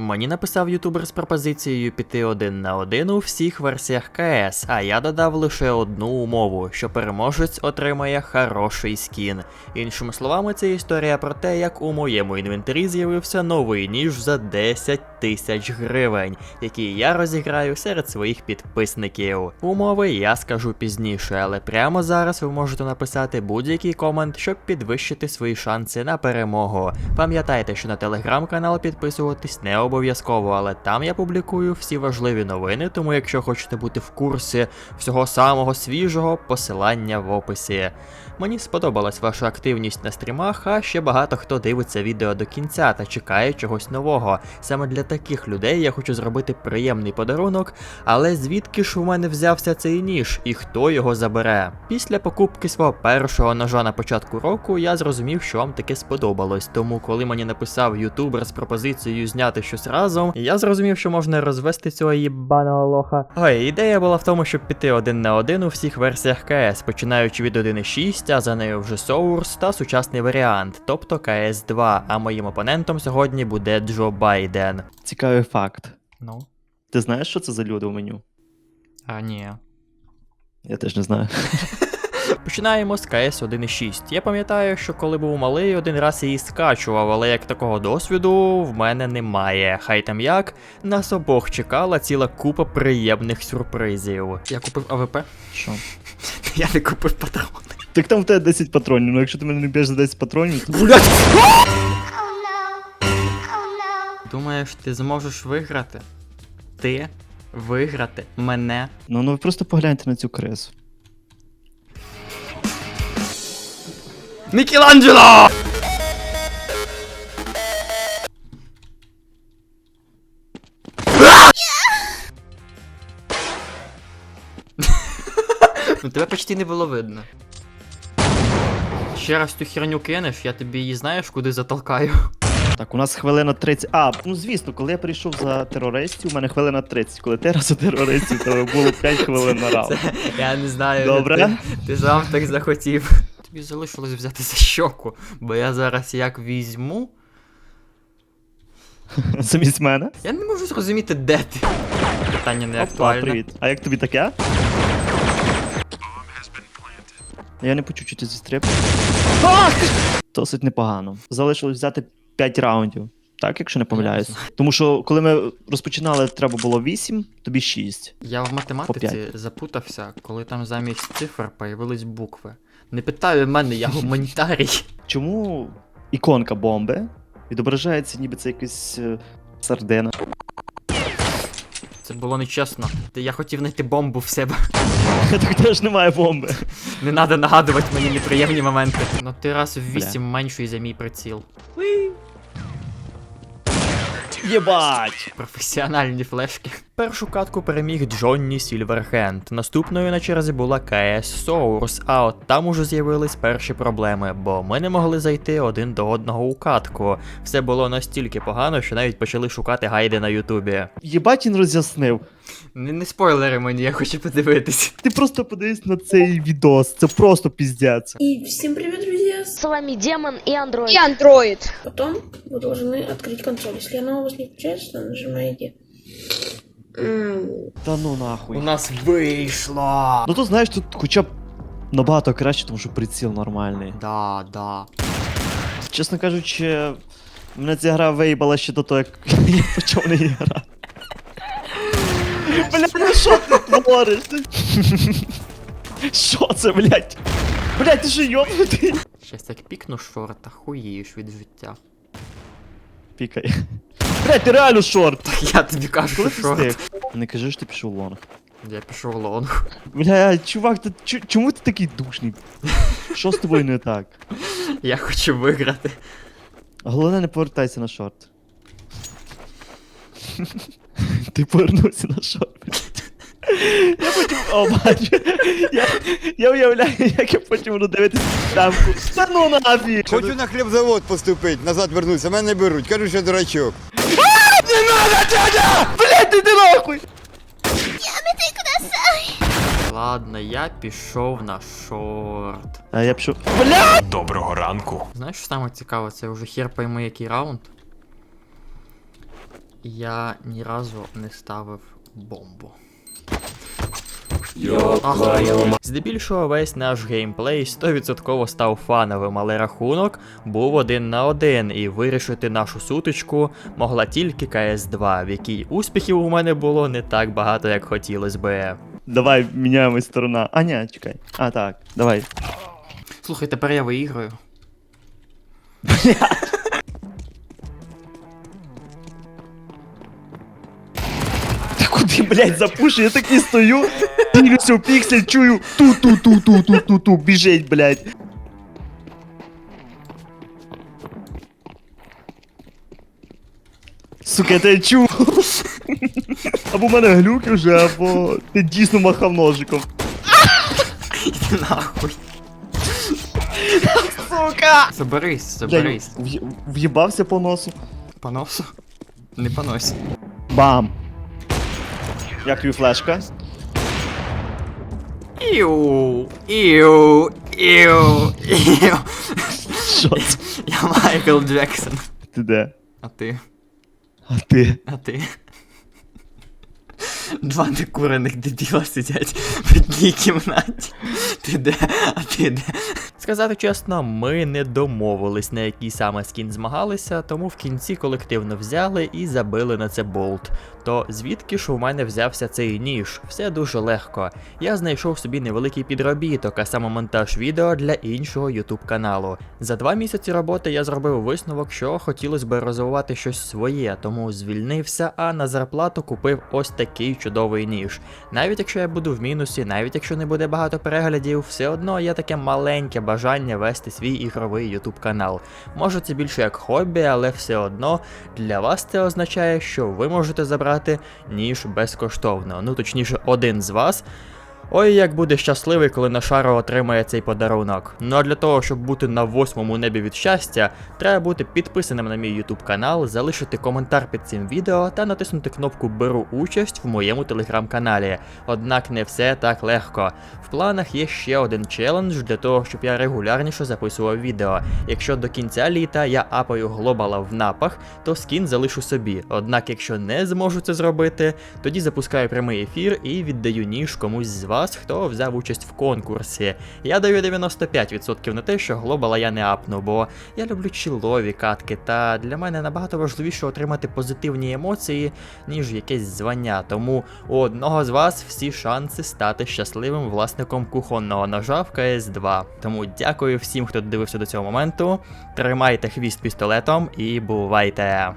Мені написав ютубер з пропозицією піти один на один у всіх версіях КС, а я додав лише одну умову, що переможець отримає хороший скін. Іншими словами, це історія про те, як у моєму інвентарі з'явився новий ніж за 10 тисяч гривень, який я розіграю серед своїх підписників. Умови я скажу пізніше, але прямо зараз ви можете написати будь-який комент, щоб підвищити свої шанси на перемогу. Пам'ятайте, що на телеграм-канал підписуватись не обов'язково, але там я публікую всі важливі новини, тому якщо хочете бути в курсі всього самого свіжого, посилання в описі. Мені сподобалась ваша активність на стрімах, а ще багато хто дивиться відео до кінця та чекає чогось нового. Саме для таких людей я хочу зробити приємний подарунок, але звідки ж у мене взявся цей ніж і хто його забере? Після покупки свого першого ножа на початку року я зрозумів, що вам таке сподобалось. Тому, коли мені написав ютубер з пропозицією зняти щось разом, я зрозумів, що можна розвести цього їбаного лоха. Ой, ідея була в тому, щоб піти один на один у всіх версіях КС, починаючи від 1.6, а за нею вже Source та сучасний варіант, тобто КС 2. А моїм опонентом сьогодні буде Джо Байден. Цікавий факт. Ну, Ти знаєш, що це за люди в меню? а ні. Я теж не знаю. Починаємо з КС 1.6. Я пам'ятаю, що коли був малий, один раз її скачував, але як такого досвіду в мене немає. Хай там як, нас обох чекала ціла купа приємних сюрпризів. Я купив АВП. Що? Я не купив патрони. Так там в тебе 10 патронів, ну якщо ти мене не б'єш за 10 патронів, то Блять! Думаєш, ти зможеш виграти? Ти виграти мене? ну, ну ви просто погляньте на цю крису. Мікеланджело! Ну тебе почти не було видно. Ще раз ту херню кинеш, я тобі її знаєш, куди затолкаю. Так, у нас хвилина 30. А, ну звісно, коли я прийшов за терористів, у мене хвилина 30. Коли ти раз за терористів, то було 5 хвилин на раунд. Я не знаю. Добре. Ти, ти сам так захотів. Тобі залишилось взяти за щоку, бо я зараз як візьму. Замість мене? Я не можу зрозуміти, де ти. Питання не Опа, актуальне. привіт. А як тобі таке? Я не почув, чи ти зістриб. Досить непогано. Залишилось взяти 5 раундів. Так, якщо не помиляюсь. Тому що коли ми розпочинали, треба було 8, тобі 6. Я в математиці запутався, коли там замість цифр появились букви. Не питаю в мене, я гуманітарій. Чому іконка бомби відображається, ніби це якась е, сардина? Це було нечесно. Я хотів знайти бомбу в себе. Так теж немає бомби. Не треба нагадувати мені неприємні моменти. Ну ти раз в вісім менший за мій приціл. Єбать! Професіональні флешки. Першу катку переміг Джонні Сільверхенд. Наступною на черзі була КС Source, а от там уже з'явились перші проблеми, бо ми не могли зайти один до одного у катку. Все було настільки погано, що навіть почали шукати гайди на Ютубі. Єбать він роз'яснив. Не, не спойлери мені, я хочу подивитись. Ти просто подивись на цей відос, це просто піздець. И всем привет, друзья! С вами Демон и Андроид. И андроид. Потом вы должны открыть консоль. Если она у вас не включается, то нажимаете М, Та ну нахуй. У нас вийшло! Ну тут знаєш, тут хоча б набагато краще, тому що приціл нормальний. Да, да. Чесно кажучи, мене ця гра виїбала ще до того, як я почав неї грати. Бля, ну що ти твориш? Що це, блядь? Блядь, ти що йобнутий? Щас як пікну шорт, хуїш від життя. Пікай. Блядь, ти реально шорт. Так я тобі кажу, Коли ти шорт. встиг? Не кажи, що ти пішов в лонг. Я пішов лонг. Блядь, чувак, ти, чу- чому ти такий душний? Що з тобою не так? Я хочу виграти. Головне, не повертайся на шорт. Ти повернувся на шорт. Я потім. О, бачу. Я, я уявляю, як я потім буду дивитися тамку. Та ну нафіг! Хочу на хлібзавод поступити, назад вернуться, мене не беруть. Кажу, що дурачок. Блядь, ти ти нахуй! Ладно, я пішов на шорт. А я пішов. Доброго ранку. Знаєш, що саме цікаве, це вже хер пойми який раунд. я ні разу не ставив бомбу. Здебільшого весь наш геймплей 100% став фановим, але рахунок був один на один, і вирішити нашу сутичку могла тільки КС2, в якій успіхів у мене було не так багато, як хотілося би. Давай міняємось сторона. А, ні, чекай. А, так, давай. Слухай, тепер я виіграю. Ти куди, блядь, запуши? Я такий стою, дивлюся в піксель, чую ту-ту-ту-ту-ту-ту-ту, біжить, блядь. Сука, я тебе чув. Або в мене глюки вже, або ти дійсно махав ножиком. Іди нахуй. Сука! Заберись, Блядь, заберись. в'є- в'їбався по носу. По носу? Не по носі. Бам! Як тобі флешка? Іу, іу, іу, іу. Що це? Я Майкл Джексон. Ти де? А ти? А ти? А ти? Два некурених дебіла сидять в одній кімнаті. Ти де? А ти? Сказати чесно, ми не домовились, на який саме скін змагалися, тому в кінці колективно взяли і забили на це болт. То звідки ж у мене взявся цей ніж? Все дуже легко. Я знайшов собі невеликий підробіток, а саме монтаж відео для іншого YouTube каналу. За два місяці роботи я зробив висновок, що хотілося би розвивати щось своє, тому звільнився, а на зарплату купив ось такий чудовий ніж. Навіть якщо я буду в мінусі, навіть якщо не буде багато переглядів, все одно є таке маленьке бажання вести свій ігровий YouTube канал. Може це більше як хобі, але все одно для вас це означає, що ви можете забрати ніж безкоштовно. Ну точніше, один з вас. Ой, як буде щасливий, коли Нашаро отримає цей подарунок. Ну а для того, щоб бути на восьмому небі від щастя, треба бути підписаним на мій YouTube канал, залишити коментар під цим відео та натиснути кнопку Беру участь в моєму телеграм-каналі. Однак не все так легко. В планах є ще один челендж для того, щоб я регулярніше записував відео. Якщо до кінця літа я апаю глобала в напах, то скін залишу собі. Однак, якщо не зможу це зробити, тоді запускаю прямий ефір і віддаю ніж комусь з вас, хто взяв участь в конкурсі. Я даю 95% на те, що глобала я не апну, бо я люблю чілові катки, та для мене набагато важливіше отримати позитивні емоції, ніж якесь звання. Тому у одного з вас всі шанси стати щасливим власником кухонного ножа в КС2. Тому дякую всім, хто дивився до цього моменту. Тримайте хвіст пістолетом і бувайте!